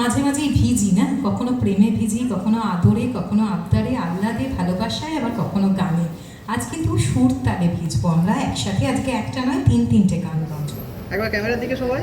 মাঝে মাঝেই ভিজি, না? কখনো প্রেমে ভিজি, কখনো আদরে, কখনো আবদারে, আহ্লাদে, ভালোবাসায়, আবার কখনো গানে। আজ কিন্তু সুর তালে ভিজবো আমরা, একসাথে আজকে একটা নয়, তিন তিনটে গান গাবো। একবার ক্যামেরার দিকে সবাই।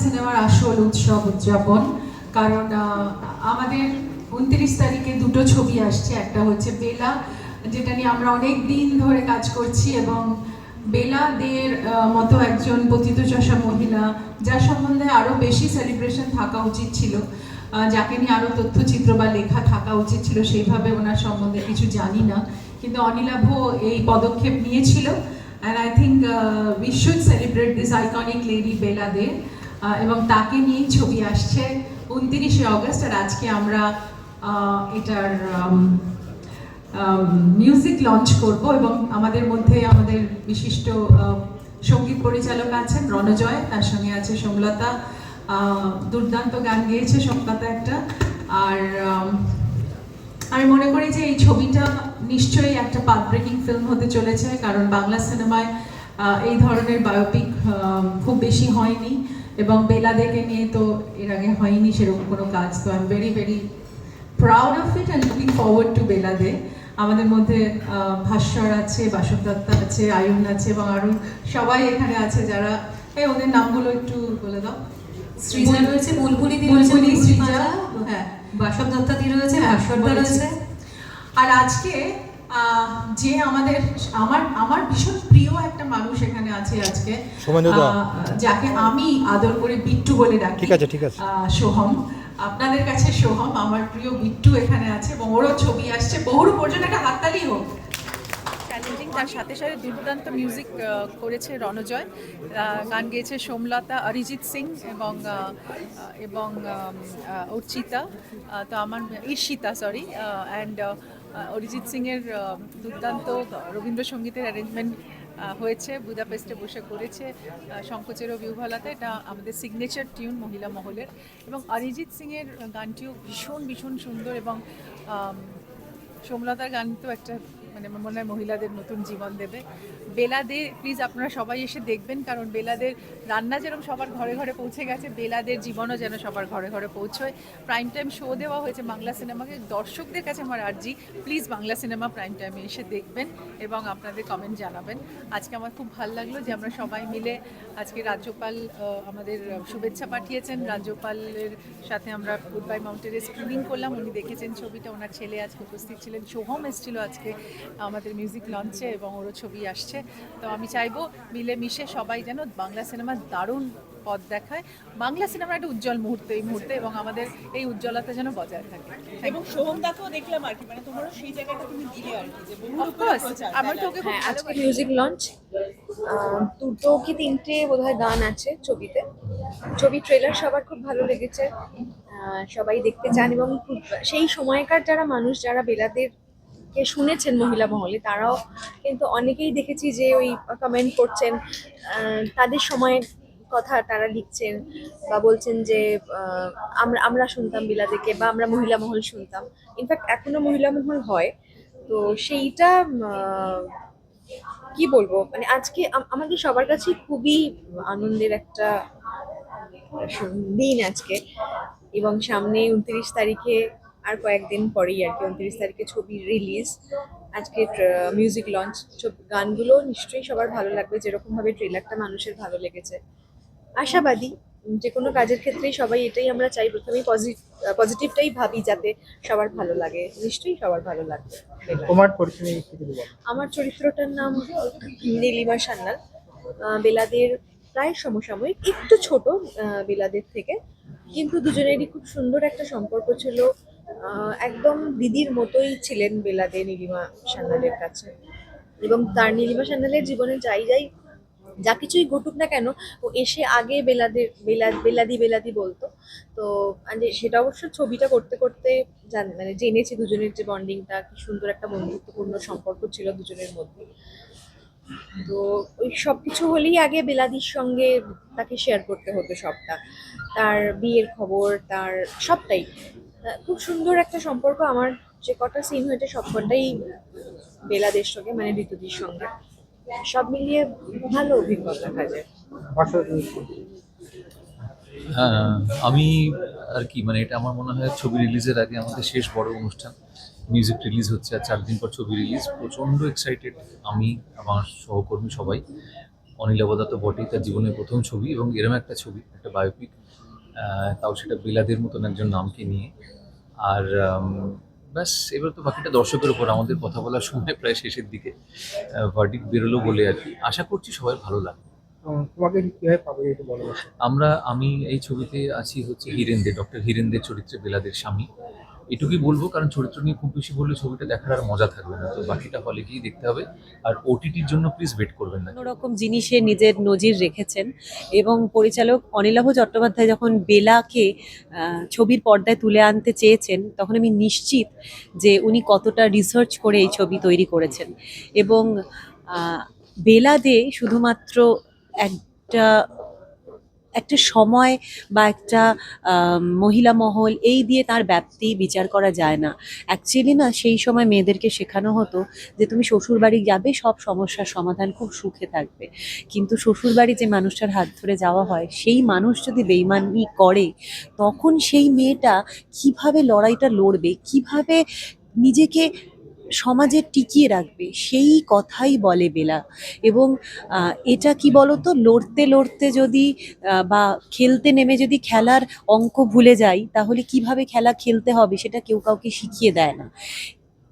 সিনেমার আসল উৎসব উদযাপন, কারণ আমাদের উনত্রিশ তারিখে দুটো ছবি আসছে। একটা হচ্ছে বেলা, যেটা নিয়ে আমরা অনেক দিন ধরে কাজ করছি এবং বেলা দের মতো একজন পতিতচষা মহিলা, যার সম্বন্ধে আরও বেশি সেলিব্রেশন থাকা উচিত ছিল। যাকে নিয়ে আরও তথ্যচিত্র বা লেখা থাকা উচিত ছিল, সেইভাবে ওনার সম্বন্ধে কিছু জানি না। কিন্তু অনিলাভ এই পদক্ষেপ নিয়েছিল। And I think we should celebrate this iconic lady Bela De এবং তাকে নিয়েই ছবি আসছে। উনতিরিশে অগস্ট আর আজকে আমরা এটার মিউজিক লঞ্চ করব এবং আমাদের মধ্যে আমাদের বিশিষ্ট সংগীত পরিচালক আছেন রণজয় তার সঙ্গে আছে সোমলতা। দুর্দান্ত গান গেয়েছে সোমলতা একটা। আর আম, মনে করি যে এই ছবিটা নিশ্চয়ই একটা পাথ ব্রেকিং ফিল্ম হতে চলেছে কারণ বাংলা সিনেমায় এই ধরনের বায়োপিক খুব বেশি হয়নি। এবং বেলাদেকে নিয়ে তো এর আগে হয়নি সেরকম কোনো কাজ। তো I am very very proud of it and looking forward to Bela De. আমাদের মধ্যে ভাস্বর আছে বাসব দত্তা আছে আয়ুন আছে এবং আরও সবাই এখানে আছে যারা এই ওদের নামগুলো একটু বলে দাও। সৃজা রয়েছে বুলবুলি দি বুলবুলি, বুলবুলি সৃজা, হ্যাঁ। বাসব দত্তা দি রয়েছে হ্যাঁ, ভাস্বর রয়েছে। আর আজকে আহ, যে আমাদের আমার আমার ভীষণ প্রিয় একটা মানুষ এখানে আছে আজকে যাকে আমি আদর করে বিট্টু বলে ডাকি। ঠিক আছে, ঠিক আছে। আহ, সোহম। আপনাদের কাছে সোহম, আমার প্রিয় বিট্টু এখানে আছে এবং ওরও ছবি আসছে। বহুরূপ পর্যন্ত একটা হাততালি হোক। চ্যালেঞ্জিং তার সাথে সাথে দুর্দান্ত মিউজিক করেছে রণজয়। গান গেয়েছে সোমলতা, অরিজিৎ সিং এবং এবং অর্চিতা। তো আমার, ঈর্ষিতা সরি অ্যান্ড অরিজিৎ সিংয়ের দুর্দান্ত রবীন্দ্রসঙ্গীতের অ্যারেঞ্জমেন্ট হয়েছে, বুদাপেস্টে বসে করেছে শঙ্কচেরও বিউভালাতে। এটা আমাদের সিগনেচার টিউন মহিলা মহলের। এবং অরিজিৎ সিংয়ের গানটিও ভীষণ ভীষণ সুন্দর এবং সোমলতার গান তো একটা মানে মনে হয় মহিলাদের নতুন জীবন দেবে। বেলাদের প্লিজ আপনারা সবাই এসে দেখবেন, কারণ বেলাদের রান্না যেরকম সবার ঘরে ঘরে পৌঁছে গেছে, বেলাদের জীবনও যেন সবার ঘরে ঘরে পৌঁছয়। প্রাইম টাইম শো দেওয়া হয়েছে বাংলা সিনেমাকে দর্শকদের কাছে আমার আর্জি প্লিজ বাংলা সিনেমা প্রাইম টাইমে এসে দেখবেন এবং আপনাদের কমেন্ট জানাবেন। আজকে আমার খুব ভালো লাগল যে আমরা সবাই মিলে আজকে রাজ্যপাল আমাদের শুভেচ্ছা পাঠিয়েছেন। রাজ্যপালের সাথে আমরা গুড বাই মাউন্টেনের স্ক্রিনিং করলাম। উনি দেখেছেন ছবিটা। ওনার ছেলে আজকে উপস্থিত ছিলেন। সোহম এসেছিল আজকে আমাদের মিউজিক লঞ্চে এবং ওরও ছবি আসছে। তো আমি চাইব মিলে মিশে সবাই যেন বাংলা সিনেমার দারুণ পথ দেখায়। বাংলা সিনেমার একটা উজ্জ্বল মুহূর্ত এই মুহূর্তে এবং আমাদের এই উজ্জ্বলতা যেন বজায় থাকে। এবং সোহমদাকেও দেখলাম আর কি মানে তোমারও সেই জায়গাটা তুমি দিলে আর কি যে আমার তো ওকে খুব হ্যাঁ আজকে মিউজিক লঞ্চ দুটো কি তিনটে বোধহয় গান আছে ছবিতে। ছবি ট্রেলার সবার খুব ভালো লেগেছে। আহ, সবাই দেখতে চান এবং সেই সময়কার যারা মানুষ যারা বেলাদের কে শুনেছেন মহিলা মহলে, তারাও কিন্তু অনেকেই দেখেছি যে ওই কমেন্ট করছেন তাদের সময়ের কথা তারা লিখছেন বা বলছেন যে আমরা আমরা শুনতাম বিলাদেরকে বা আমরা মহিলা মহল শুনতাম। ইনফ্যাক্ট এখনও মহিলা মহল হয়। তো সেইটা কি বলব? মানে আজকে আম- আমাদের সবার কাছে খুবই আনন্দের একটা দিন আজকে এবং সামনে উনত্রিশ তারিখে আর কয়েকদিন পরেই আর কি উনত্রিশ তারিখে ছবি রিলিজ আজকে মিউজিক লঞ্চ গানগুলো নিশ্চয়ই সবার ভালো লাগবে যেরকমভাবে ট্রেলারটা মানুষের ভালো লেগেছে। আশাবাদী যে কোনো কাজের ক্ষেত্রেই সবাই এটাই আমরা চাই প্রথমেই পজিটিভটাই ভাবি যাতে সবার ভালো লাগে নিশ্চয়ই সবার ভালো লাগবে। তোমার আমার চরিত্রটার নাম নীলিমা সান্যাল। আহ, বেলাদের প্রায় সমসাময়িক একটু ছোট বেলাদের থেকে। কিন্তু দুজনেরই খুব সুন্দর একটা সম্পর্ক ছিল। একদম দিদির মতোই ছিলেন বেলাদে নীলিমা সান্যালের কাছে। এবং তার নীলিমা সান্যালের জীবনে যাই যাই যা কিছুই ঘটুক না কেন, ও এসে আগে বেলাদের বেলা, বেলাদি বেলাদি বলতো। তো সেটা অবশ্য ছবিটা করতে করতে জান মানে জেনেছি দুজনের যে বন্ডিংটা, কি সুন্দর একটা বন্ধুত্বপূর্ণ সম্পর্ক ছিল দুজনের মধ্যে। তো ওই সব কিছু হলেই আগে বেলাদির সঙ্গে তাকে শেয়ার করতে হতো সবটা। তার বিয়ের খবর, তার সবটাই। খুব সুন্দর একটা সম্পর্ক আমার। যে কটা সিন হয়েছে সব কটাই বেলাদের সঙ্গে মানে ঋতুদির সঙ্গে। সব মিলিয়ে ভালো অভিজ্ঞতা কাজের। হ্যাঁ আমি আর কি মানে এটা আমার মনে হয় ছবি রিলিজের আগে আমাদের শেষ বড় অনুষ্ঠান মিউজিক রিলিজ হচ্ছে আর চার দিন পর ছবি রিলিজ প্রচণ্ড এক্সাইটেড আমি আমার সহকর্মী সবাই। অনিল আবদা তো বটেই তার জীবনের প্রথম ছবি এবং এরম একটা ছবি একটা বায়োপিক তাও সেটা বিলাদের মতন একজন নামকে নিয়ে। আর ব্যাস এবার তো বাকিটা দর্শকের উপর আমাদের কথা বলার সময় প্রায় শেষের দিকে। ভার্ডিক বেরোলো বলে আর কি। আশা করছি সবাই ভালো লাগবে। তোমাকে কীভাবে পাবো একটু বলো। আমরা আমি এই ছবিতে আছি হচ্ছে হিরেন্দে ডক্টর হিরেন্দের চরিত্রে বেলাদের স্বামী। এটুকুই বলব, কারণ চরিত্র নিয়ে খুব বেশি বললে ছবিটা দেখার আর মজা থাকবে না। তো বাকিটা হলে গিয়ে দেখতে হবে। আর ওটিটির জন্য প্লিজ ওয়েট করবেন না। রকম জিনিসে নিজের নজির রেখেছেন এবং পরিচালক অনিলাভ চট্টোপাধ্যায় যখন বেলাকে ছবির পর্দায় তুলে আনতে চেয়েছেন, তখন আমি নিশ্চিত যে উনি কতটা রিসার্চ করে এই ছবি তৈরি করেছেন। এবং বেলা দে শুধুমাত্র একটা একটা সময় বা একটা মহিলা মহল এই দিয়ে তার ব্যাপ্তি বিচার করা যায় না। অ্যাকচুয়ালি না, সেই সময় মেয়েদেরকে শেখানো হতো যে তুমি শ্বশুর বাড়ি যাবে, সব সমস্যার সমাধান খুব সুখে থাকবে। কিন্তু শ্বশুর বাড়ি যে মানুষটার হাত ধরে যাওয়া হয়, সেই মানুষ যদি বেইমানি করে, তখন সেই মেয়েটা কীভাবে লড়াইটা লড়বে, কীভাবে নিজেকে সমাজে টিকিয়ে রাখবে, সেই কথাই বলে বেলা। এবং এটা কি বলতো? লড়তে লড়তে যদি বা খেলতে নেমে যদি খেলার অঙ্ক ভুলে যাই, তাহলে কীভাবে খেলা খেলতে হবে সেটা কেউ কাউকে শিখিয়ে দেয় না।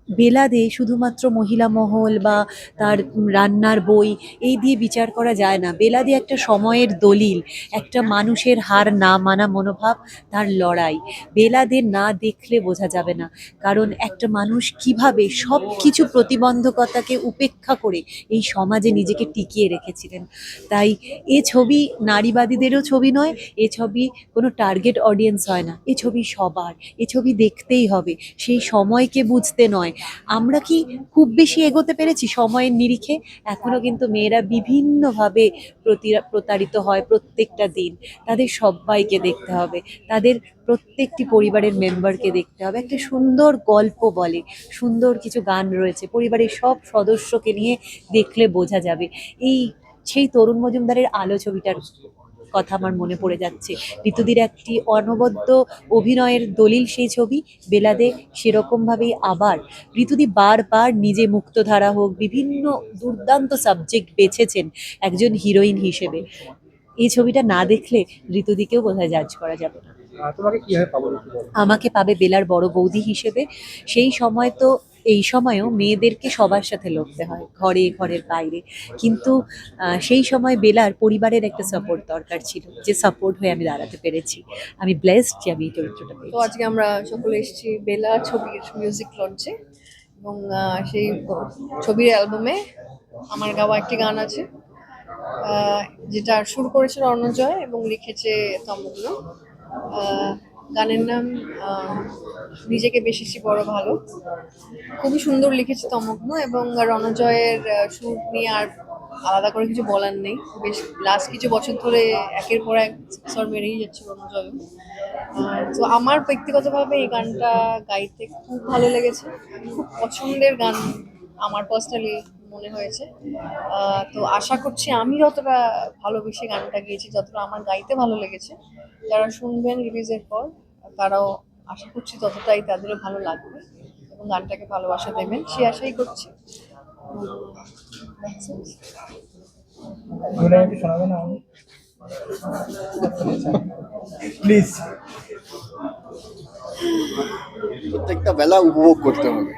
বেলাদে শুধুমাত্র মহিলা মহল বা তার রান্নার বই, এই দিয়ে বিচার করা যায় না। বেলাদে একটা সময়ের দলিল, একটা মানুষের হার না মানা মনোভাব, তার লড়াই। বেলাদে না দেখলে বোঝা যাবে না। কারণ একটা মানুষ কীভাবে সব কিছু প্রতিবন্ধকতাকে উপেক্ষা করে এই সমাজে নিজেকে টিকিয়ে রেখেছিলেন। তাই এ ছবি নারীবাদীদেরও ছবি নয়, এ ছবি কোনো টার্গেট অডিয়েন্স হয় না। এ ছবি সবার, এ ছবি দেখতেই হবে। সেই সময়কে বুঝতে নয়। আমরা কি খুব বেশি এগোতে পেরেছি সময়ের নিরিখে? এখনও কিন্তু মেয়েরা বিভিন্নভাবে প্রতি- প্রতারিত হয় প্রত্যেকটা দিন। তাদের সবাইকে দেখতে হবে। তাদের প্রত্যেকটি পরিবারের মেম্বারকে দেখতে হবে। একটা সুন্দর গল্প বলে, সুন্দর কিছু গান রয়েছে। পরিবারের সব সদস্যকে নিয়ে দেখলে বোঝা যাবে। এই সেই তরুণ মজুমদারের আলো ছবিটার কথা আমার মনে পড়ে যাচ্ছে। ঋতুদির একটি অনবদ্য অভিনয়ের দলিল সেই ছবি বেলাদে সেরকমভাবেই আবার। ঋতুদি বারবার নিজে মুক্তধারা হোক বিভিন্ন দুর্দান্ত সাবজেক্ট বেছেছেন একজন হিরোইন হিসেবে। এই ছবিটা না দেখলে ঋতুদিকেও বোধহয় জাজ করা যাবে না। আমাকে পাবে বেলার বড় বৌদি হিসেবে। সেই সময় তো এই সময়েও মেয়েদেরকে সবার সাথে লড়তে হয়, ঘরে, ঘরের বাইরে। কিন্তু সেই সময় বেলার পরিবারের একটা সাপোর্ট দরকার ছিল, যে সাপোর্ট হয়ে আমি দাঁড়াতে পেরেছি। আমি ব্লেসড যে আমি এই চরিত্রটা তো আজকে আমরা সকলে এসেছি বেলা ছবির মিউজিক লঞ্চে এবং সেই ছবির অ্যালবামে আমার গাওয়া একটি গান আছে যেটা সুর করেছে রণজয় এবং লিখেছে তমগ্ন। গানের নাম নিজেকে বেশিছি বড় ভালো। খুবই সুন্দর লিখেছে তমগ্ন এবং রণজয়ের সুর নিয়ে আর আলাদা করে কিছু বলার নেই। বেশ লাস্ট কিছু বছর ধরে একের পর এক স্বর মেরেই যাচ্ছে রণজয়। তো আমার ব্যক্তিগতভাবে এই গানটা গাইতে খুব ভালো লেগেছে। খুব পছন্দের গান আমার পার্সোনালি মনে হয়েছে। আহ, তো আশা করছি আমি যতটা ভালোবেসে গানটা গেয়েছি যতটা আমার গাইতে ভালো লেগেছে যারা শুনবেন রিলিজের পর তারাও আশা করছি ততটাই তাদেরও ভালো লাগবে এবং গানটাকে ভালোবাসা দেবেন। সে আশাই করছি। প্লিজ প্রত্যেকটা বেলা উপভোগ করতে হবে।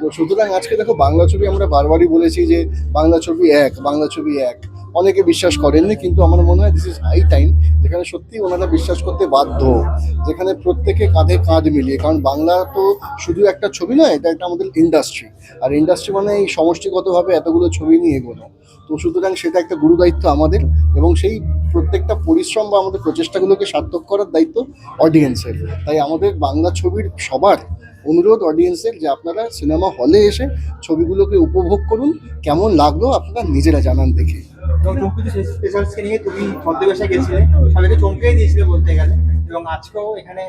তো সুতরাং আজকে দেখো বাংলা ছবি আমরা বারবারই বলেছি যে বাংলা ছবি এক, বাংলা ছবি এক। অনেকে বিশ্বাস করেননি, কিন্তু আমার মনে হয় দিস ইজ হাই টাইম যেখানে সত্যি ওনারা বিশ্বাস করতে বাধ্য, যেখানে প্রত্যেকে কাঁধে কাঁধ মিলিয়ে, কারণ বাংলা তো শুধু একটা ছবি নয়, এটা একটা আমাদের ইন্ডাস্ট্রি আর ইন্ডাস্ট্রি মানে এই সমষ্টিগতভাবে এতগুলো ছবি নিয়ে এগোনো। তো সুতরাং সেটা একটা গুরু দায়িত্ব আমাদের এবং সেই প্রত্যেকটা পরিশ্রম বা আমাদের প্রচেষ্টাগুলোকে সার্থক করার দায়িত্ব অডিয়েন্সের তাই আমাদের বাংলা ছবির সবার অনুরোধ অডিয়েন্সের যে আপনারা সিনেমা হলে এসে ছবিগুলোকে উপভোগ করুন, কেমন লাগল আপনারা নিজেরা জানান দেখে। নিয়ে তুমি গেছিলে চমকেই দিয়েছিলে বলতে গেলে, এবং আজকেও এখানে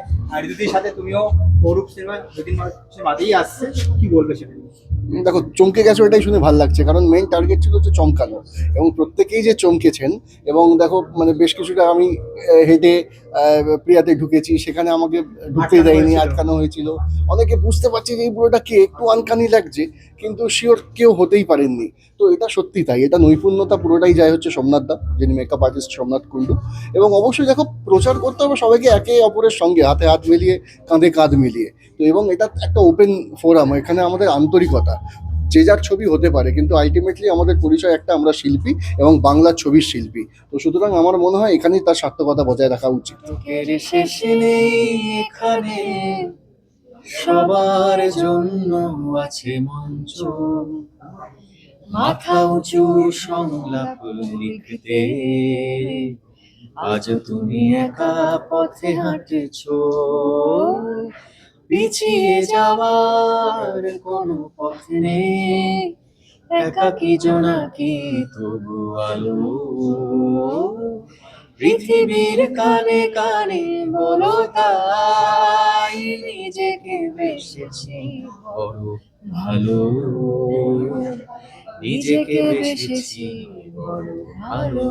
সাথে তুমিও অরূপ সিনেমা দুদিন বাদেই আসছে, কি বলবে সেটা দেখো চমকে গেছো এটাই শুনে ভালো লাগছে কারণ মেন টার্গেট ছিল হচ্ছে চমকানো এবং প্রত্যেকেই যে চমকেছেন এবং দেখো মানে বেশ কিছুটা আমি হেঁটে প্রিয়াতে ঢুকেছি সেখানে আমাকে ঢুকতে দেয়নি আটকানো হয়েছিল। অনেকে বুঝতে পারছি যে এই পুরোটা কে একটু আনকানি লাগছে কিন্তু শিওর কেউ হতেই পারেননি। তো এটা সত্যি তাই, এটা নৈপুণ্যতা পুরোটাই যায় হচ্ছে সোমনাথ দা, যিনি মেকআপ আর্টিস্ট সোমনাথ কুণ্ডু। এবং অবশ্যই দেখো, প্রচার করতে হবে সবাইকে একে অপরের সঙ্গে, হাতে হাত মিলিয়ে, কাঁধে কাঁধ মিলিয়ে। তো এবং এটা একটা ওপেন ফোরাম এখানে আমাদের আন্তরিকতা, যে যার ছবি হতে পারে, কিন্তু আলটিমেটলি আমাদের পরিচয় একটা আমরা শিল্পী এবং বাংলা ছবির শিল্পী। তো সুতরাং আমার মনে হয় এখানেই তার সার্থকতা বজায় রাখা উচিত। সবার জন্য আছে মঞ্চ। মাথা উঁচু সংলাপ লিখতে। আজ তুমি একা পথে হাঁটেছ। পিছিয়ে যাওয়ার কোনো পথ নেই। একাকি জোনাকি তবু আলো। পৃথিবীর কানে কানে বলো তাই নিজেকে বেসেছি বড় ভালো। নিজেকে বেসেছি বড় ভালো।